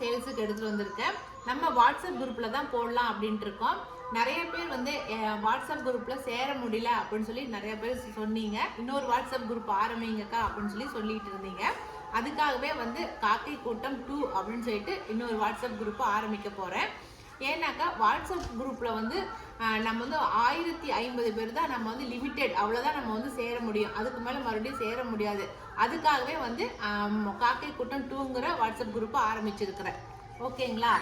சேல்ஸுக்கு எடுத்துகிட்டு வந்திருக்கேன். நம்ம வாட்ஸ்அப் குரூப்பில் தான் போடலாம் அப்படின்ட்டு இருக்கோம் நிறைய பேர் வந்து வாட்ஸ்அப் குரூப்பில் சேர முடியல அப்படின்னு சொல்லி நிறைய பேர் சொன்னீங்க. இன்னொரு வாட்ஸ்அப் குரூப் ஆரம்பிங்கக்கா அப்படின்னு சொல்லி சொல்லிட்டு இருந்தீங்க. அதுக்காகவே வந்து காக்கை கூட்டம் டூ அப்படின்னு சொல்லிட்டு இன்னொரு வாட்ஸ்அப் குரூப் ஆரம்பிக்க போகிறேன் ஏன்னாக்கா வாட்ஸ்அப் குரூப்பில் வந்து நம்ம வந்து ஆயிரத்தி ஐம்பது பேர் தான் நம்ம வந்து லிமிட்டெட் அவ்வளோதான் நம்ம வந்து சேர முடியும். அதுக்கு மேலே மறுபடியும் சேர முடியாது. அதுக்காகவே வந்து காக்கை கூட்டம் டூங்கிற வாட்ஸ்அப் குரூப்பை ஆரம்பிச்சிருக்கிறேன். ஓகேங்களா?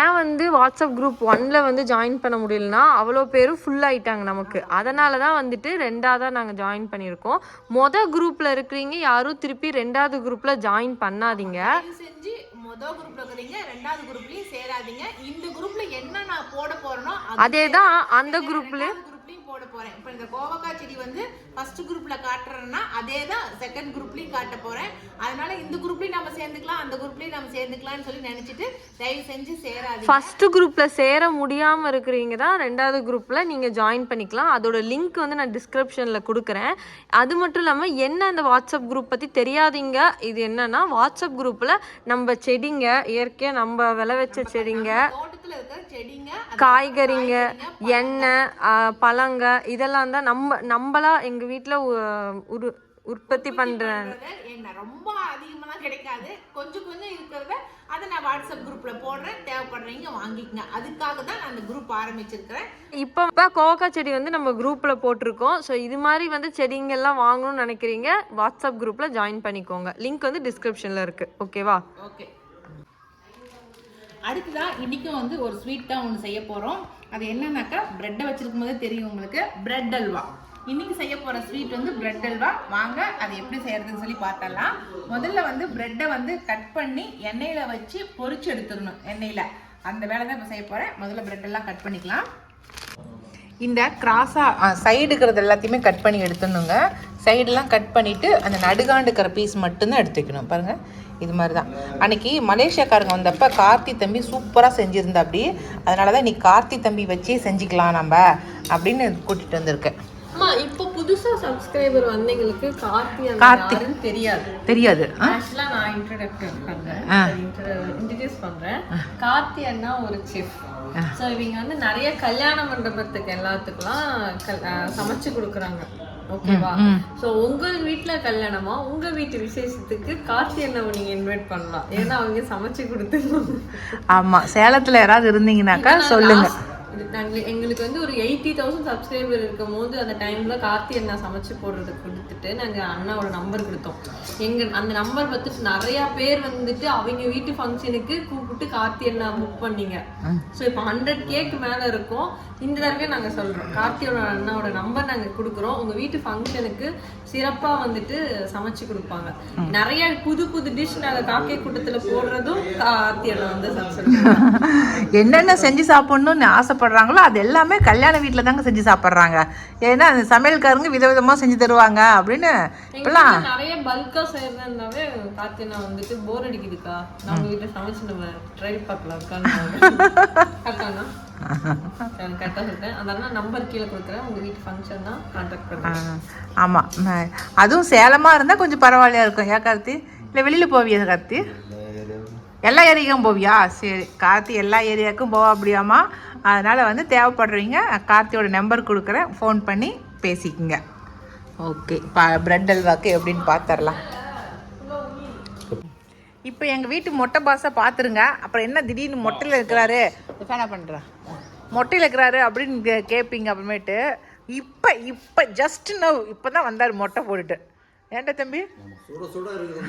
ஏன் வந்து வாட்ஸ்அப் குரூப் ஒன்ல வந்து ஜாயின் பண்ண முடியலனா அவ்வளோ பேரும் ஃபுல் ஆயிட்டாங்க நமக்கு. அதனால தான் வந்துட்டு ரெண்டாவதாக நாங்கள் ஜாயின் பண்ணியிருக்கோம். மொதல் குரூப்பில் இருக்கிறீங்க யாரும் திருப்பி ரெண்டாவது குரூப்பில் ஜாயின் பண்ணாதீங்க. செஞ்சு மொதல் குரூப்ல இருக்கிறீங்க ரெண்டாவது குரூப்லயும் சேராதீங்க. இந்த குரூப்ல என்ன நான் போட போறேனோ அதே தான் அந்த குரூப்ல போட போறேன். இப்போ இந்த கோவக்காய் செடி வந்து ஃபர்ஸ்ட் குரூப்ல காட்டுறேன்னா அதே தான் செகண்ட் குரூப்லயும் காட்ட போறேன். அதனால இந்த குரூப்லயும் நம்ம சேர்ந்துக்கலாம் அந்த குரூப்லயும் நம்ம சேர்ந்துக்கலாம்னு சொல்லி நினைச்சிட்டு தயவு செஞ்சு சேராதீங்க. ஃபர்ஸ்ட் குரூப்பில் சேர முடியாமல் இருக்கிறீங்க தான் ரெண்டாவது குரூப்பில் நீங்கள் ஜாயின் பண்ணிக்கலாம். அதோட லிங்க் வந்து நான் டிஸ்கிரிப்ஷனில் கொடுக்குறேன். அது மட்டும் இல்லாமல் என்ன அந்த வாட்ஸ்அப் குரூப் பற்றி தெரியாதீங்க? இது என்னன்னா வாட்ஸ்அப் குரூப்பில் நம்ம செடிங்க இயற்கையாக நம்ம விளை வச்ச செடிங்க. காய்கறிங்க எண்ணெய் பழங்க இதெல்லாம் தான் நம்ம நம்மளா எங்கள் வீட்டில் உரு உற்பத்தி பண்ணுற பண்றத என்ன ரொம்ப அதிகமாலாம் கிடைக்காது. கொஞ்சம் கொஞ்சம் இருக்கிறத அதை நான் வாட்ஸ்அப் குரூப்ல போடுறேன். தேவைப்படுறவங்க வாங்கிக்கங்க. அதுக்காக தான் நான் அந்த குரூப் ஆரம்பிச்சிருக்கிறேன். இப்போ இப்போ கோவக்கா செடி வந்து நம்ம குரூப்பில் போட்டிருக்கோம். ஸோ இது மாதிரி வந்து செடிங்கெல்லாம் வாங்கணும்னு நினைக்கிறீங்க வாட்ஸ்அப் குரூப்பில் ஜாயின் பண்ணிக்கோங்க. லிங்க் வந்து டிஸ்கிரிப்ஷனில் இருக்குது ஓகேவா ஓகே. அடுத்ததான் இன்றைக்கும் வந்து ஒரு ஸ்வீட் தான் ஒன்று செய்ய போகிறோம் அது என்னன்னாக்கா ப்ரெட்டை வச்சிருக்கும் போதே தெரியும் உங்களுக்கு. ப்ரெட் அல்வா. இன்னைக்கு செய்ய போகிற ஸ்வீட் வந்து ப்ரெட் அல்வா. வாங்க அது எப்படி செய்யறதுன்னு சொல்லி பார்த்தலாம் முதல்ல வந்து ப்ரெட்டை வந்து கட் பண்ணி எண்ணெயில் வச்சு பொறிச்சு எடுத்துடணும் எண்ணெயில். அந்த வேலை தான் இப்போ செய்ய போகிறேன் முதல்ல ப்ரெட்டெல்லாம் எல்லாம் கட் பண்ணிக்கலாம். இந்த கிராஸாக சைடு இருக்கிறது எல்லாத்தையுமே கட் பண்ணி எடுத்துடணுங்க. சைடெல்லாம் கட் பண்ணிவிட்டு அந்த நடுகாண்டு இருக்கிற பீஸ் மட்டும்தான் எடுத்துக்கணும். பாருங்கள் இது மாதிரி தான். அன்னைக்கு மலேசியாக்காரங்க வந்தப்போ கார்த்தி தம்பி சூப்பராக செஞ்சுருந்தா அப்படி அதனால தான் இன்னைக்கு கார்த்தி தம்பி வச்சே செஞ்சுக்கலாம் நம்ம அப்படின்னு கூட்டிகிட்டு வந்திருக்கேன் இப்போ புதுசாக சப்ஸ்கிரைபர் வந்தவங்களுக்கு கார்த்தி கார்த்தி. தெரியாது. தெரியாது. ஆ? ஆக்சுவலாக நான் இன்ட்ரடக்ட் பண்ணுறேன் ஆ. இன்ட்ரடியூஸ் பண்ணுறேன் கார்த்தி அண்ணா ஒரு செஃப் ஸோ இவங்க வந்து நிறைய கல்யாண மண்டபத்துக்கு எல்லாத்துக்குலாம் சமைச்சு கொடுக்குறாங்க. ஓகேவா? ஸோ உங்க வீட்ல கல்யாணமா? உங்க வீட்டு விசேஷத்துக்கு கார்த்தி அண்ணாவை நீங்க இன்வைட் பண்ணலாம். ஏன்னா அவங்க சமைச்சு கொடுத்து ஆமாம் சேலத்தில் யாராவது இருந்தீங்கன்னாக்கா சொல்லுங்க. எங்களுக்கு வந்து ஒரு எயிட்டி தௌசண்ட் சப்ஸ்கிரைபர் இருக்கும் போது அந்த டைம்ல கார்த்தி அண்ணா சமைச்சு போடுறது கொடுத்துட்டு நாங்க அண்ணாவோட நம்பர் கொடுத்தோம். எங்க அந்த நம்பர் பார்த்துட்டு நிறைய பேர் வந்துட்டு அவங்க வீட்டு ஃபங்க்ஷனுக்கு கூப்பிட்டு கார்த்தி அண்ணா புக் பண்ணீங்க. ஸோ இப்போ ஹண்ட்ரட் கேக்கு மேல இருக்கும். இந்த தடவை நாங்க சொல்றோம். கார்த்தியோட அண்ணாவோட நம்பர் நாங்க கொடுக்குறோம். உங்க வீட்டு ஃபங்க்ஷனுக்கு சிறப்பா வந்துட்டு சமைச்சு கொடுப்பாங்க. நிறைய புது புது டிஷ் நாங்க காக்கை கூட்டத்துல போடுறதும் கார்த்தி அண்ணா வந்து என்னென்ன செஞ்சு சாப்பிடணும்னு ஆசைப்படுறாங்களோ அது எல்லாமே கல்யாண வீட்டில் தாங்க செஞ்சு சாப்பிட்றாங்க. ஏன்னா அந்த சமையல்காரங்க விதவிதமாக செஞ்சு தருவாங்க அப்படின்னு இப்பெல்லாம் நிறைய பல்கா செய்யறதுனாவே கார்த்தினா வந்துட்டு போர் அடிக்குதுக்கா. நம்ம வீட்டுல சமைச்சு நம்ம ட்ரை பார்க்கலாம். கரெக்டானா ஆமாம் அதுவும் சேலமாக இருந்தால் கொஞ்சம் பரவாயில்லையா இருக்கும். ஏன் கார்த்தி? இல்லை வெளியில் போவியா கார்த்தி? எல்லா ஏரியாவுக்கும் போவியா? சரி. கார்த்தி எல்லா ஏரியாவுக்கும் போவா அப்படியாமா அதனால் வந்து தேவைப்படுறீங்க. கார்த்தியோட நம்பர் கொடுக்குறேன். ஃபோன் பண்ணி பேசிக்கங்க. ஓகே பா பிரெட் அல்வாக்கு எப்படின்னு பார்த்துடலாம் இப்போ எங்கள் வீட்டு மொட்டை பாஸை பார்த்துருங்க அப்புறம் என்ன திடீர்னு மொட்டையில் இருக்கிறாரு? ஃபேனா பண்ணுறேன் மொட்டையில் இருக்கிறாரு அப்படின்னு கே- கேட்பீங்க அப்புறமேட்டு. இப்போ இப்போ ஜஸ்ட் நவ் இப்போ தான் வந்தார் மொட்டை போட்டுட்டு. ஏன்டா தம்பி? சுட சுட இருக்குது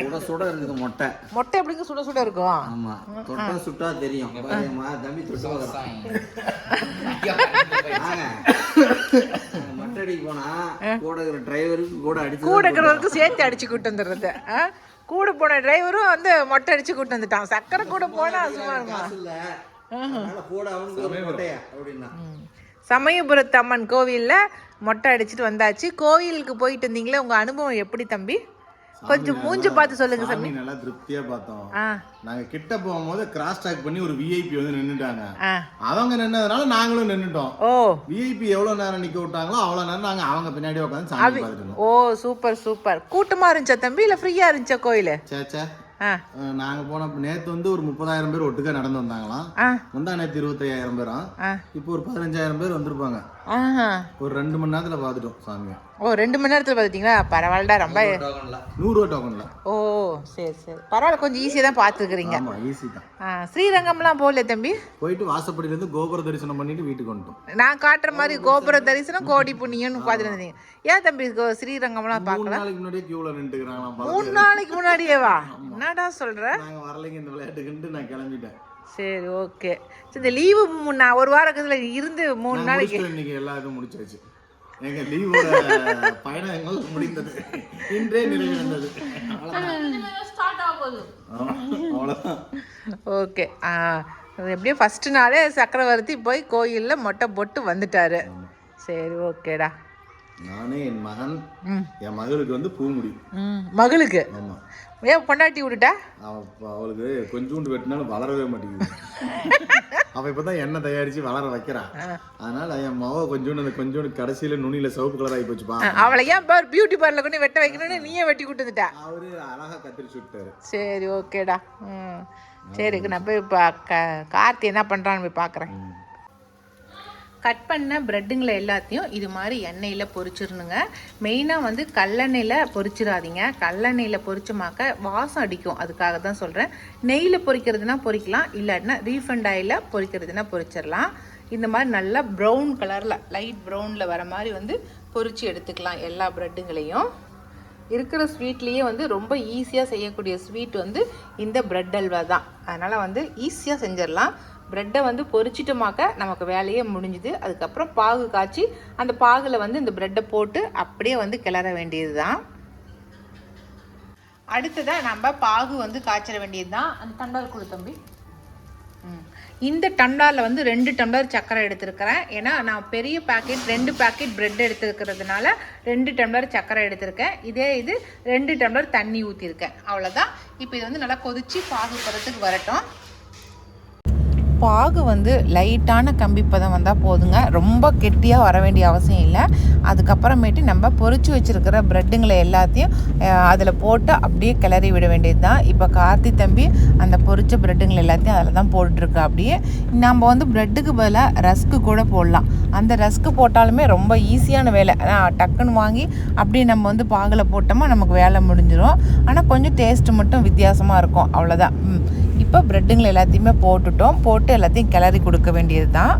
சுட சுட இருக்குது மொட்டை. மொட்டை எப்படிங்க சுட சுட இருக்கும்? ஆமா. தொட்டா சுட்டா தெரியும். தம்பி தொட்டு மொட்டை அடிக்க போனா கூட இருக்கிற டிரைவருக்கு கூட அடிச்சு கூட இருக்கிறவருக்கு சேர்த்து அடிச்சு கூட்டு வந்துடுறது. ஆ? கூட போன டிரைவரும் வந்து மொட்டை அடிச்சு கூட்டு வந்துட்டான். சக்கரை கூட போனா சும்மா இருக்குமா சமயபுரத்து அம்மன் கோவிலில் மொட்டை அடிச்சுட்டு வந்தாச்சு. கோவிலுக்கு போயிட்டு இருந்தீங்களே உங்கள் அனுபவம் எப்படி தம்பி? கொஞ்சம் மூஞ்சி பார்த்து சொல்லுங்க சாமி. நல்லா திருப்தியா பார்த்தோம். நாங்க கிட்ட போகும்போது கிராஸ் டாக் பண்ணி ஒரு விஐபி வந்து நின்னுட்டாங்க. அவங்க நின்னதுனால நாங்களும் நின்னுட்டோம். ஓ. விஐபி எவ்வளவு நேரம் நிக்க விட்டாங்களோ அவ்வளவு நேரம் நாங்க அவங்க பின்னாடி உட்காந்து சாமி பார்த்துட்டு ஓ சூப்பர் சூப்பர். கூட்டமா இருந்துச்சா தம்பி? இல்ல ஃப்ரீயா இருந்துச்சா கோயில்? ஆ நாங்க போன நேத்து வந்து ஒரு முப்பதாயிரம் பேர் ஒட்டுக்கா நடந்து வந்தாங்களாம். முந்தா நேத்து இருபத்தையாயிரம் பேரும் இப்போ ஒரு பதினஞ்சாயிரம் பேர் வந்திருப்பாங்க. ஒரு ரெண்டு மணி நேரத்துல பார்த்துட்டோம் சாமியை. ஓ ரெண்டு மணி நேரத்தில் பார்த்துட்டீங்களா பரவாயில்லடா ரொம்ப நூறு ரூபா டோக்கன்ல ஓ சரி சரி. பரவாயில்ல கொஞ்சம் ஈஸியாக தான் பார்த்துக்கிறீங்க ஆமா ஈஸி தான். ஸ்ரீரங்கம்லாம் போகல தம்பி? போயிட்டு வாசப்படியில இருந்து கோபுர தரிசனம் பண்ணிட்டு வீட்டுக்கு வந்துட்டோம். நான் காட்டுற மாதிரி கோபுர தரிசனம் கோடி புண்ணியம்னு பார்த்துட்டு இருந்தீங்க ஏன் தம்பி ஸ்ரீரங்கம்லாம் மூணு பார்க்கல? நாளைக்கு முன்னாடியே கியூல நின்றுக்கிறாங்களாம் மூணு நாளைக்கு முன்னாடியே வா என்னடா சொல்ற? நாங்க வரலைங்க இந்த விளையாட்டுக்குன்ட்டு நான் கிளம்பிட்டேன். சரி ஓகே. சரி இந்த லீவு நான் ஒரு வாரத்துல இருந்து மூணு நாளைக்கு. இன்னைக்கு எல்லா இதுவும் முடிச்சாச்சு. எங்க லீவோட பயணங்கள் முடிந்தது. இன்றே ஆமா, அவ்வளவுதான். ஓகே. எப்படியும் ஃபர்ஸ்ட் நாளே சக்கரவர்த்தி போய் கோயிலில் மொட்டை போட்டு வந்துட்டாரு. சரி ஓகேடா. நானே என் மகன் என் மகளுக்கு வந்து பூமுடி ம். மகளுக்கு? ஆமா. ஏன் பொண்டாட்டி விட்டுட்டா? அவ இப்ப அவளுக்கு கொஞ்சோண்டு வெட்டினாலும் வளரவே மாட்டேங்குது. அவ இப்பதான் எண்ணெய் தயாரிச்சு வளர வைக்கிறான் அதனால என் மவ கொஞ்சோண்டு அந்த கொஞ்சோண்டு கடைசியில நுனியில சிவப்பு கலர் ஆகி போச்சுப்பா. அவளை ஏன் பார் பியூட்டி பார்லர் கொண்டு வெட்ட வைக்கணும்னு நீயே வெட்டி கொடுத்துட்டா? அவரு அழகா கத்திரிச்சு விட்டாரு. சரி ஓகேடா ம். சரி நான் போய் இப்போ கார்த்தி என்ன பண்ணுறான்னு போய் பார்க்குறேன் கட் பண்ண ப்ரெட்டுங்களை எல்லாத்தையும் இது மாதிரி எண்ணெயில் பொரிச்சிடணுங்க. மெயினாக வந்து கல்லெண்ணெயில் பொரிச்சிடாதீங்க. கல்லெண்ணெயில் பொரிச்சமாக்க வாசம் அடிக்கும். அதுக்காக தான் சொல்கிறேன் நெய்யில் பொரிக்கிறதுனா பொரிக்கலாம். இல்லாட்டினா ரீஃபண்ட் ஆயிலில் பொரிக்கிறதுனா பொரிச்சிடலாம். இந்த மாதிரி நல்லா ப்ரௌன் கலரில் லைட் ப்ரௌனில் வர மாதிரி வந்து பொரித்து எடுத்துக்கலாம் எல்லா ப்ரெட்டுங்களையும் இருக்கிற ஸ்வீட்லேயே வந்து ரொம்ப ஈஸியாக செய்யக்கூடிய ஸ்வீட் வந்து இந்த ப்ரெட் அல்வா தான். அதனால் வந்து ஈஸியாக செஞ்சிடலாம். ப்ரெட்டை வந்து பொரிச்சிட்டோமாக்க நமக்கு வேலையே முடிஞ்சுது. அதுக்கப்புறம் பாகு காய்ச்சி அந்த பாகில் வந்து இந்த ப்ரெட்டை போட்டு அப்படியே வந்து கிளற வேண்டியது தான் அடுத்ததாக நம்ம பாகு வந்து காய்ச்சிட வேண்டியது தான் அந்த தண்டால் குழு தம்பி. ம். இந்த டம்ளரில் வந்து ரெண்டு டம்ளர் சர்க்கரை எடுத்திருக்கிறேன். ஏன்னா நான் பெரிய பேக்கெட் ரெண்டு பேக்கெட் பிரெட் எடுத்துருக்கிறதுனால ரெண்டு டம்ளர் சர்க்கரை எடுத்திருக்கேன். இதே இது ரெண்டு டம்ளர் தண்ணி ஊற்றிருக்கேன் அவ்வளோதான் இப்போ இது வந்து நல்லா கொதித்து பாகு பதத்துக்கு வரட்டும். பாகு வந்து லைட்டான கம்பி பதம் வந்தால் போதுங்க. ரொம்ப கெட்டியாக வர வேண்டிய அவசியம் இல்லை. அதுக்கப்புறமேட்டு நம்ம பொறிச்சு வச்சுருக்கிற ப்ரெட்டுங்களை எல்லாத்தையும் அதில் போட்டு அப்படியே கிளறி விட வேண்டியது தான் இப்போ கார்த்தி தம்பி அந்த பொறிச்ச ப்ரெட்டுங்களை எல்லாத்தையும் அதில் தான் போட்டுட்ருக்கு அப்படியே. நம்ம வந்து ப்ரெட்டுக்கு பதிலாக ரஸ்க்கு கூட போடலாம். அந்த ரஸ்க்கு போட்டாலுமே ரொம்ப ஈஸியான வேலை. ஆனால் டக்குன்னு வாங்கி அப்படியே நம்ம வந்து பாகில் போட்டோமா நமக்கு வேலை முடிஞ்சிடும் ஆனால் கொஞ்சம் டேஸ்ட்டு மட்டும் வித்தியாசமாக இருக்கும். அவ்வளோதான் ம். இப்போ ப்ரெட்டுங்களை எல்லாத்தையுமே போட்டுட்டோம். போட்டு எல்லாத்தையும் கிளறி கொடுக்க வேண்டியது தான்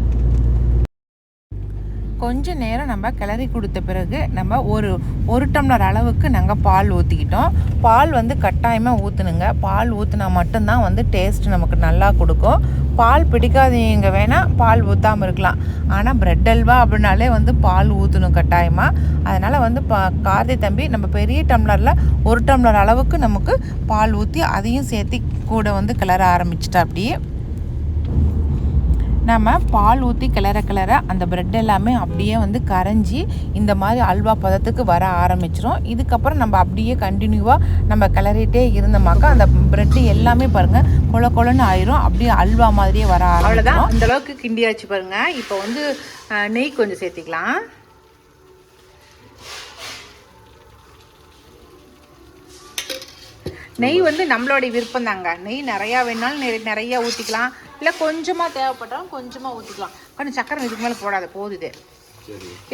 கொஞ்ச நேரம் நம்ம கிளறி கொடுத்த பிறகு நம்ம ஒரு ஒரு டம்ளர் அளவுக்கு நாங்கள் பால் ஊற்றிக்கிட்டோம் பால் வந்து கட்டாயமாக ஊற்றணுங்க பால் ஊற்றினா மட்டும்தான் வந்து டேஸ்ட் நமக்கு நல்லா கொடுக்கும். பால் பிடிக்காதவங்க வேணால் பால் ஊற்றாமல் இருக்கலாம். ஆனால் பிரெட் அல்வா அப்படின்னாலே வந்து பால் ஊற்றணும் கட்டாயமாக அதனால் வந்து பா கார்த்தி தம்பி நம்ம பெரிய டம்ளரில் ஒரு டம்ளர் அளவுக்கு நமக்கு பால் ஊற்றி அதையும் சேர்த்து கூட வந்து கிளற ஆரம்பிச்சிட்டா அப்படியே. நம்ம பால் ஊற்றி கிளற கிளற அந்த பிரெட் எல்லாமே அப்படியே வந்து கரைஞ்சி இந்த மாதிரி அல்வா பதத்துக்கு வர ஆரம்பிச்சிரும். இதுக்கப்புறம் நம்ம அப்படியே கண்டினியூவாக நம்ம கிளறிட்டே இருந்தோமாக்கா அந்த பிரெட் எல்லாமே பாருங்கள் கொல கொலன்னு ஆயிரும். அப்படியே அல்வா மாதிரியே வர அவ்வளோதான் இந்த அளவுக்கு கிண்டியாச்சு பாருங்க. இப்போ வந்து நெய் கொஞ்சம் சேர்த்திக்கலாம். நெய் வந்து நம்மளுடைய விருப்பம் தாங்க நெய் நிறையா வேணாலும் நிறைய நிறையா ஊற்றிக்கலாம் இல்லை கொஞ்சமாக தேவைப்பட்டாலும் கொஞ்சமாக ஊற்றிக்கலாம் கொஞ்சம் சக்கரை இதுக்கு மேலே போடாத போதுது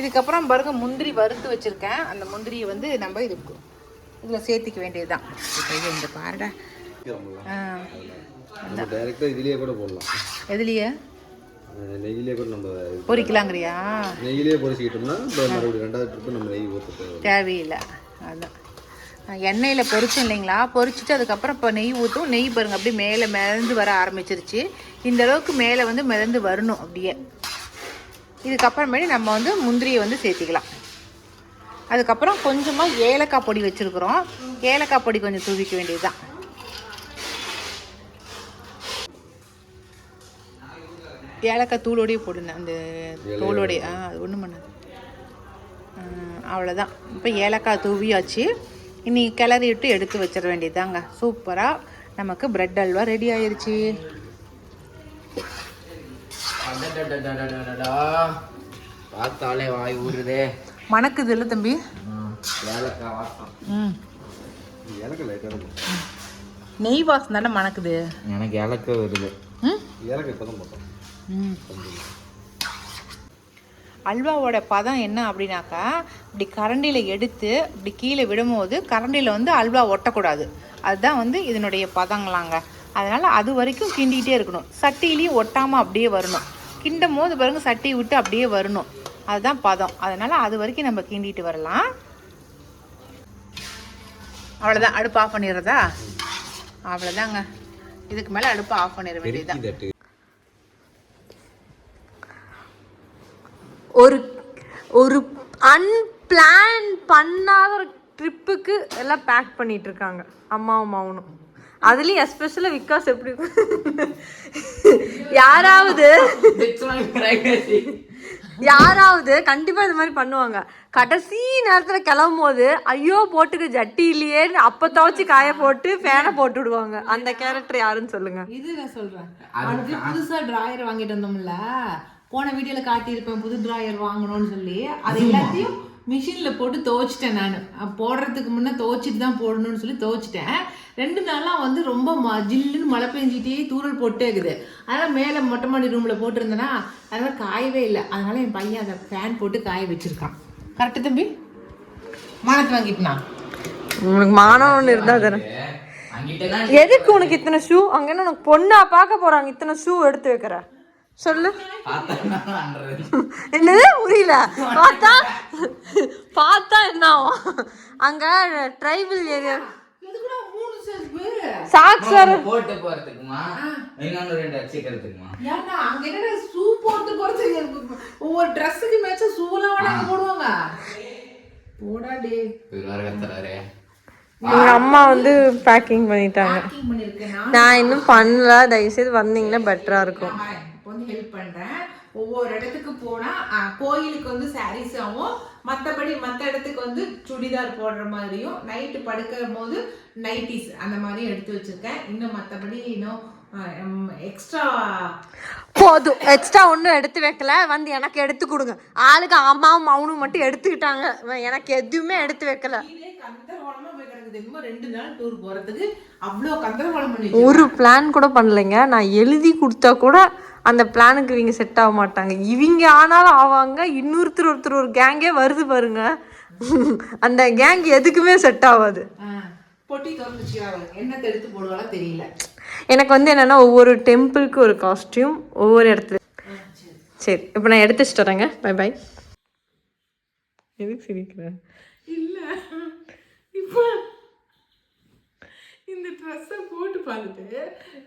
இதுக்கப்புறம் பாருங்க முந்திரி வறுத்து வச்சுருக்கேன். அந்த முந்திரியை வந்து நம்ம இதுக்கு இதில் சேர்த்திக்க வேண்டியதுதான். இப்போ இந்த பாருடா. இதுலேயே கூட போடலாம். எதுலையே? நெய்யிலே கூட நம்ம பொரிக்கலாங்கிறியா நெய்யிலே பொரிச்சிக்கிட்டோம்னா மறுபடியும் ரெண்டாவது ட்ரிப்பு நம்ம நெய் ஊற்ற தேவை தேவையில்லை. அதான். எண்ணெயில் பொரிச்சோம் இல்லைங்களா? பொரிச்சிட்டு அதுக்கப்புறம் இப்போ நெய் ஊற்றும் நெய் பாருங்க அப்படியே மேலே மிதந்து வர ஆரம்பிச்சிருச்சு. இந்த அளவுக்கு மேலே வந்து மிதந்து வரணும் அப்படியே. இதுக்கப்புறமேட்டு நம்ம வந்து முந்திரியை வந்து சேர்த்திக்கலாம். அதுக்கப்புறம் கொஞ்சமாக ஏலக்காய் பொடி வச்சுருக்குறோம். ஏலக்காய் பொடி கொஞ்சம் தூவிக்க வேண்டியதுதான். ஏலக்காய் தூளோடயே போடுங்க அந்த தோலோடைய ஆ அது ஒன்றும் பண்ணாது. அவ்வளோதான் இப்போ ஏலக்காய் தூவியாச்சு. இனி கிளறி விட்டு எடுத்து வச்சிட வேண்டியதுதாங்க. சூப்பராக நமக்கு பிரெட் அல்வா ரெடி ஆயிருச்சு. அடடடடடடடா. பார்த்தாலே வாய் ஊறுதே மணக்குது இல்லை தம்பி நெய் வாசம் தானே மணக்குது? எனக்கு ஏலக்காய் வருது. எனக்கு இப்போ தான் போட்டோம். ம். அல்வாவோட பதம் என்ன அப்படின்னாக்கா இப்படி கரண்டியில் எடுத்து இப்படி கீழே விடும்போது கரண்டியில் வந்து அல்வா ஒட்டக்கூடாது. அதுதான் வந்து இதனுடைய பதங்களாங்க. அதனால் அது வரைக்கும் கிண்டிக்கிட்டே இருக்கணும். சட்டியிலையும் ஒட்டாமல் அப்படியே வரணும். கிண்டும் போது பாருங்க சட்டியை விட்டு அப்படியே வரணும். அதுதான் பதம். அதனால் அது வரைக்கும் நம்ம கிண்டிட்டு வரலாம். அவ்வளோதான் அடுப்பு ஆஃப் பண்ணிடுறதா? அவ்வளோதாங்க இதுக்கு மேலே அடுப்பு ஆஃப் பண்ணிட வேண்டியதுதான். ஒரு ஒரு அன்பிளான் பண்ணாத ஒரு ட்ரிப்புக்கு எல்லாம் பேக் பண்ணிட்டு இருக்காங்க அம்மாவும் மௌனும் அதுலயும் எஸ்பெஷலாக விகாஸ் எப்படி யாராவது யாராவது கண்டிப்பா இது மாதிரி பண்ணுவாங்க. கடைசி நேரத்துல கிளம்பும் போது ஐயோ போட்டுக்க ஜட்டி இல்லையே அப்ப துவச்சி காய போட்டு ஃபேனை போட்டு விடுவாங்க. அந்த கேரக்டர் யாருன்னு சொல்லுங்க. இது நான் சொல்றேன். புதுசா டிராயர் வாங்கிட்டு வந்தோம்ல. போன வீடியோல காட்டியிருப்பேன் புது டிராயர் வாங்கணும்னு சொல்லி. அது எல்லாத்தையும் மிஷின்ல போட்டு துவைச்சிட்டேன் நான். போடுறதுக்கு முன்னே துவைச்சிட்டு தான் போடணும்னு சொல்லி துவைச்சிட்டேன். ரெண்டு நாளா வந்து ரொம்ப ம ஜில்லுன்னு மழை பெஞ்சிட்டே தூரல் போட்டே இருக்குது. அதனால மேலே மொட்டை மாடி ரூம்ல போட்டிருந்தேனா அதனால காயவே இல்லை. அதனால என் பையன் அதை ஃபேன் போட்டு காய வச்சிருக்கான். கரெக்டு தம்பி? மானத்து வாங்கிட்டுனா உனக்கு மானம் ஒன்று இருந்தா தானே எதுக்கு உனக்கு இத்தனை ஷூ அங்க என்ன உனக்கு பொண்ணா பார்க்க போறாங்க. இத்தனை ஷூ எடுத்து வைக்கிற? சொல்லு. என்னது? புரியல. பார்த்தா? பார்த்தா என்ன ஆகும்? அங்க ட்ரைபல் ஏரியா எதுக்குடா மூணு சேர்ப்பு. சாக்ஸ் போட்டு போறதுக்குமா? இன்னொன்னு ரெண்டு வச்சுக்கிறதுக்குமா ஏன்னா அங்க என்னடா ஷூ போட்டு போறது ஒவ்வொரு ட்ரெஸ்ஸுக்கு மேட்சா ஷூலாம் வேணாங்க போடுவாங்க. போடா டே இவர் வர கத்துறாரு. எங்க அம்மா வந்து பேக்கிங் பண்ணிட்டாங்க. பேக்கிங் பண்ணிருக்கேன் நான் நான் இன்னும் பண்ணல. தயவுசெய்து வந்தீங்கன்னா பெட்டரா இருக்கும். வந்து ஹெல்ப் பண்றேன். ஒவ்வொரு இடத்துக்கு போனா ஆ, கோயிலுக்கு வந்து சாரீஸ் ஆகும் மற்றபடி மற்ற இடத்துக்கு வந்து சுடிதார் போடுற மாதிரியும் நைட்டு படுக்கிற போது நைட்டிஸ் அந்த மாதிரியும் எடுத்து வச்சிருக்கேன். இன்னும் மற்றபடி இன்னும் எக்ஸ்ட்ரா போதும். எக்ஸ்ட்ரா ஒன்றும் எடுத்து வைக்கல. வந்து எனக்கு எடுத்து கொடுங்க. ஆளுக்கு அம்மாவும் மௌனும் மட்டும் எடுத்துக்கிட்டாங்க. எனக்கு எதுவுமே எடுத்து வைக்கல. ஒரு பிளான் கூட பண்ணலைங்க. நான் எழுதி கொடுத்தா கூட அந்த பிளானுக்கு இவங்க செட் ஆக மாட்டாங்க. இவங்க ஆனாலும் ஆவாங்க. இன்னொருத்தர் ஒருத்தர் ஒரு கேங்கே வருது பாருங்க. அந்த கேங் எதுக்குமே செட் ஆகாது எனக்கு வந்து என்னன்னா ஒவ்வொரு டெம்பிளுக்கு ஒரு காஸ்டியூம் ஒவ்வொரு இடத்துல. சரி. இப்போ நான் எடுத்து வச்சுட்டு வரேங்க. பை பை எதுக்கு சிரிக்கிறேன் இல்ல. இப்போ ட்ரெஸ்ஸை போட்டு பார்த்துட்டு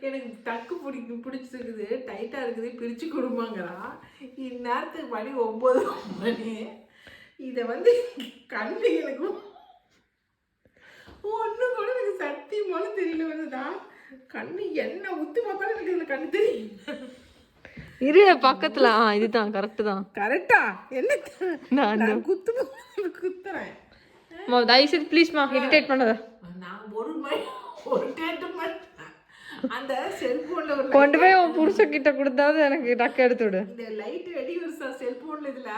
எனக்கு டக்கு பிடிக்க பிடிச்சிருக்குது டைட்டாக இருக்குது பிரித்து கொடுமாங்கிறா இந்நேரத்துக்கு மணி ஒம்பது மணி. இதை வந்து கண்ணு எனக்கு ஒன்று கூட எனக்கு சத்தியமான தெரியல வருதா? கண்ணு என்ன ஊற்றி பார்த்தாலும் எனக்கு இதில் கண்ணு தெரியும். இரு பக்கத்துல. ஆ இதுதான் கரெக்டு தான். கரெக்டா? என்ன? நான் குத்து குத்துறேன். அம்மா, தயவுசெய்து ப்ளீஸ்மா இரிட்டேட் பண்ணாத. நான் ஒரு மணி ஒரு அந்த செல்போன்ல கொண்டு போய் உன் புருஷன் கிட்ட கொடுத்தாவது எனக்கு டக்கு எடுத்து விடு. இந்த லைட் வெடி வருஷா செல்போன்ல இதுல?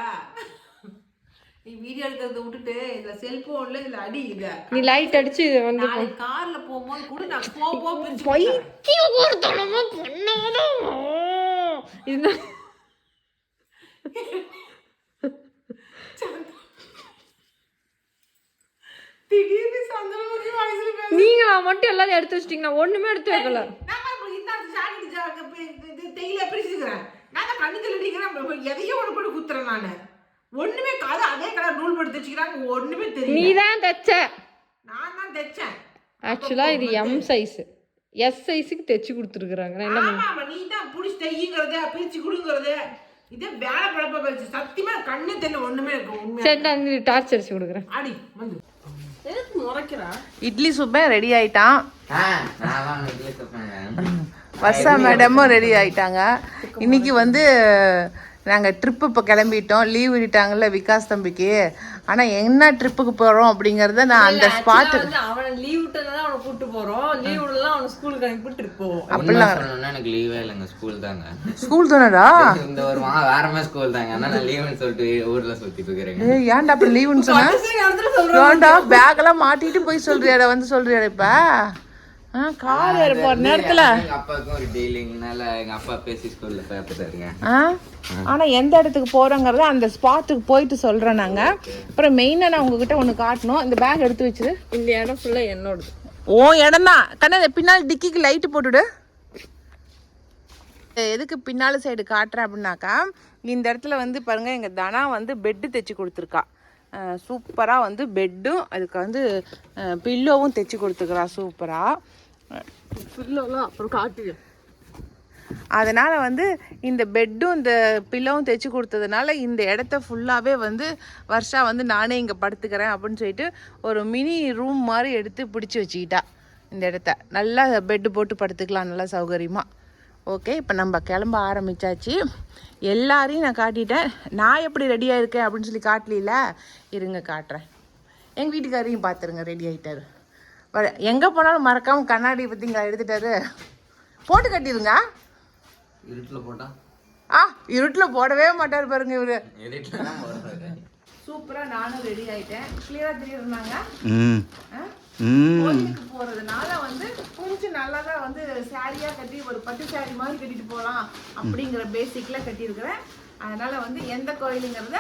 நீ வீடியோ எடுக்கிறத விட்டுட்டு இதுல செல்போன்ல இதுல அடி இத. நீ லைட் அடிச்சு இது வந்து நாளைக்கு கார்ல போகும்போது கூட நான் போ போ பிரிச்சு கொடுத்தேன். ஒருத்தனமா பண்ணாதான் இதுதான் திடீர்னு சந்திரமுகி வாய்ஸ்ல பேச நீங்களா? மட்டும் எல்லாத்தையும் எடுத்து வச்சிட்டீங்கன்னா ஒண்ணுமே எடுத்து வைக்கல. நான் இப்ப இந்த ஜாக்கெட் ஜாக்கெட் தெரியல பிரிச்சுக்கிறேன் நான் கண்ணு தெளிக்கிறேன் எதையோ ஒன்று போட்டு குத்துறேன் நான். ஒண்ணுமே காது அதே கலர் ரூல் போட்டு தைச்சிக்கிறாங்க ஒண்ணுமே நீ தெரியல. தான் தைச்ச. நான் தான் தைச்சேன். ஆக்சுவலா இது எம் சைஸ் எஸ் சைஸுக்கு தைச்சு கொடுத்துருக்குறாங்க என்ன ஆமா நீ தான் புடிச்சு தையுங்கிறது பிரிச்சு கொடுங்கிறது. இதே வேலை பழப்ப சத்தியமா கண்ணு தெரியல ஒண்ணுமே இருக்கு உண்மையா சரி நான் டார்ச் அடிச்சு கொடுக்குறேன். வந்து. முறைக்கிறா இட்லி சூப்பர் ரெடி ஆயிட்டான். வர்ஷா மேடமும் ரெடி ஆயிட்டாங்க. இன்னைக்கு வந்து நாங்கள் ட்ரிப்பு இப்போ கிளம்பிட்டோம். லீவ் விட்டாங்கல்ல விகாஸ் தம்பிக்கு. ஆனால் என்ன ட்ரிப்புக்கு போகிறோம் அப்படிங்கிறத நான் அந்த ஸ்பாட்டு அவனை லீவ் விட்டதால அவனை கூட்டு போறோம். லீவ் விடலாம் அவனை ஸ்கூலுக்கு அனுப்பி ட்ரிப் போவோம். அப்படிலாம் எனக்கு லீவே இல்லைங்க ஸ்கூல் தாங்க. ஸ்கூல் தானடா? இந்த ஒரு மா வேற மாதிரி ஸ்கூல் தாங்க. ஆனா நான் லீவுன்னு சொல்லிட்டு ஊர்ல சுத்திட்டு இருக்கிறேங்க. ஏய் ஏன்டா அப்படி லீவுன்னு சொன்ன? ஏன்டா பேக் எல்லாம் மாட்டிட்டு போய் சொல்றியாடா வந்து சொல்றியாடா இப்ப? கார் ஏற போற நேரத்துல. எங்க அப்பாவுக்கும் ஒரு டீலிங்னால எங்க அப்பா பேசி ஸ்கூல்ல ஆனா எந்த இடத்துக்கு போறோங்கிறத அந்த ஸ்பாட்டுக்கு போயிட்டு சொல்றோம் நாங்க. அப்புறம் மெயினா நான் உங்ககிட்ட ஒண்ணு காட்டணும். இந்த பேக் எடுத்து வச்சிரு. இந்த இடம் ஃபுல்லா என்னோடது. ஓ இடம் தான். கண்ணா பின்னால் டிக்கிக்கு லைட்டு போட்டுடு. எதுக்கு பின்னால் சைடு காட்டுறேன் அப்படின்னாக்கா இந்த இடத்துல வந்து பாருங்க எங்க தனா வந்து பெட்டு தைச்சு கொடுத்துருக்கா. சூப்பராக வந்து பெட்டும் அதுக்கு வந்து பில்லோவும் தைச்சு கொடுத்துருக்குறா சூப்பராக அப்புறம் காட்டு. அதனால் வந்து இந்த பெட்டும் இந்த பில்லோவும் தைச்சி கொடுத்ததுனால இந்த இடத்த ஃபுல்லாகவே வந்து வருஷா வந்து நானே இங்கே படுத்துக்கிறேன் அப்படின்னு சொல்லிட்டு ஒரு மினி ரூம் மாதிரி எடுத்து பிடிச்சி வச்சுக்கிட்டா இந்த இடத்த. நல்லா பெட்டு போட்டு படுத்துக்கலாம் நல்லா சௌகரியமாக ஓகே இப்போ நம்ம கிளம்ப ஆரம்பிச்சாச்சு. எல்லாரையும் நான் காட்டிட்டேன். நான் எப்படி ரெடியாக இருக்கேன் அப்படின்னு சொல்லி காட்டலில? இருங்க காட்டுறேன். எங்கள் வீட்டுக்காரையும் பார்த்துருங்க ரெடி ஆகிட்டாரு எங்கே போனாலும் மறக்காமல் கண்ணாடி பார்த்தீங்களா எடுத்துட்டாரு? போட்டு கட்டிடுங்க. இருட்டுல போட்டா? ஆ இருட்டில் போடவே மாட்டார் பாருங்க இவரு. இருட்டுல தான் போடுறாரு. சூப்பரா நானும் ரெடி ஆயிட்டேன். கிளியரா தெரியுறாங்க ம். ம். கோயிலுக்கு போறதுனால வந்து கொஞ்சம் நல்லா தான் வந்து சாரியா கட்டி ஒரு பட்டு சாரி மாதிரி கட்டிட்டு போகலாம் அப்படிங்கிற பேசிக்ல கட்டியிருக்கிறேன். அதனால வந்து எந்த கோயிலுங்கிறத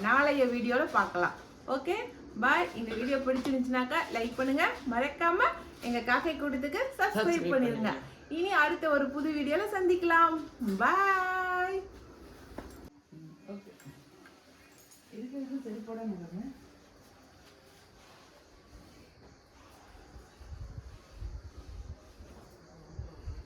நாளைய வீடியோல பார்க்கலாம். ஓகே பாய் இந்த வீடியோ பிடிச்சிருந்துச்சுனாக்கா லைக் பண்ணுங்க. மறக்காம எங்க காக்கை கூட்டத்துக்கு சப்ஸ்கிரைப் பண்ணிருங்க. இனி அடுத்த ஒரு புது வீடியோல சந்திக்கலாம். பாய் இதுக்கு